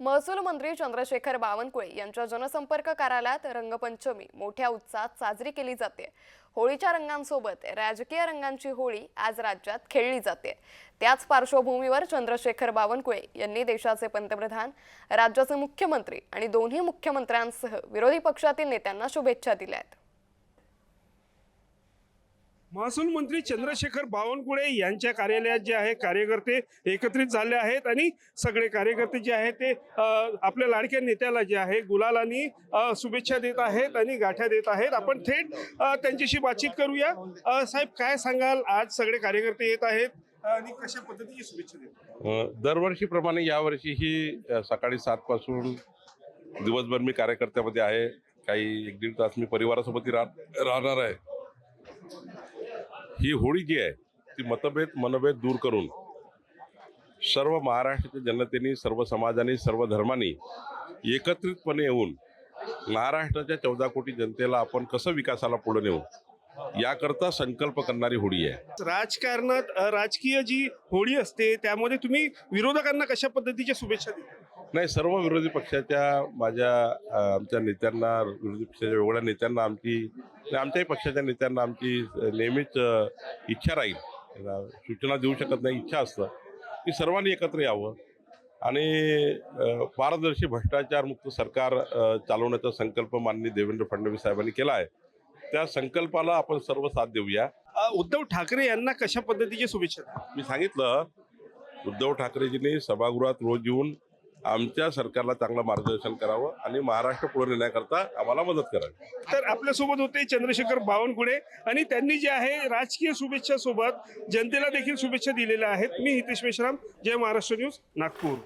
महसूल मंत्री चंद्रशेखर बावनकुळे यांच्या जनसंपर्क कार्यालयात रंगपंचमी मोठ्या उत्साहात साजरी केली जाते. होळीच्या रंगांसोबत राजकीय रंगांची होळी आज राज्यात खेळली जाते. त्याच पार्श्वभूमीवर चंद्रशेखर बावनकुळे यांनी देशाचे पंतप्रधान राज्याचे मुख्यमंत्री आणि दोन्ही मुख्यमंत्र्यांसह विरोधी पक्षातील नेत्यांना शुभेच्छा दिल्या आहेत महसूल मंत्री चंद्रशेखर बावनकुळे यांच्या कार्यालयात जे आहे कार्यकर्ते एकत्रित झाले आहेत आणि सगळे कार्यकर्ते जे आहेत ते आपल्या लाडक्या नेत्याला जे आहे गुलालानी शुभेच्छा देत आहेत आणि गाठ्या देत आहेत. आपण थेट त्यांच्याशी बातचीत करूया. साहेब काय सांगाल? आज सगळे कार्यकर्ते येत आहेत आणि कशा पद्धतीची शुभेच्छा देत दरवर्षीप्रमाणे यावर्षीही ही सकाळी सातपासून दिवसभर मी कार्यकर्त्यामध्ये आहे. काही एक दीड तास मी परिवारासोबत राहणार आहे. ही होळी जी आहे ती मतभेद मनभेद दूर करून सर्व महाराष्ट्राच्या जनतेने सर्व समाजाने सर्व धर्मांनी एकत्रितपणे येऊन महाराष्ट्राच्या चौदा कोटी जनतेला आपण कसं विकासाला पुढे नेऊ याकरता संकल्प करणारी होळी आहे. राजकारणात राजकीय जी होळी असते त्यामध्ये तुम्ही विरोधकांना कशा पद्धतीच्या शुभेच्छा देता? नाही सर्व विरोधी पक्षाच्या माझ्या आमच्या नेत्यांना विरोधी पक्षाच्या वेगवेगळ्या नेत्यांना आमची आमच्याही पक्षाच्या नेत्यांना आमची नेहमीच इच्छा राहील. सूचना देऊ शकत नाही इच्छा असतं. की सर्वांनी एकत्र यावं. आणि पारदर्शी भ्रष्टाचारमुक्त सरकार चालवण्याचा संकल्प माननीय देवेंद्र फडणवीस साहेबांनी केला आहे. त्या संकल्पाला आपण सर्व साथ देऊया. उद्धव ठाकरे यांना कशा पद्धतीच्या शुभेच्छा मी सांगितलं उद्धव ठाकरेजींनी सभागृहात रोज येऊन आमच्या सरकारला चांगलं मार्गदर्शन करावं आणि महाराष्ट्र पुढे नेण्याकरता आम्हाला मदत करावी. तर आपल्यासोबत होते चंद्रशेखर बावनकुळे आणि त्यांनी जे आहे राजकीय शुभेच्छा सोबत जनतेला देखील शुभेच्छा दिलेल्या आहेत. मी हितेश मेश्राम जय महाराष्ट्र न्यूज नागपूर.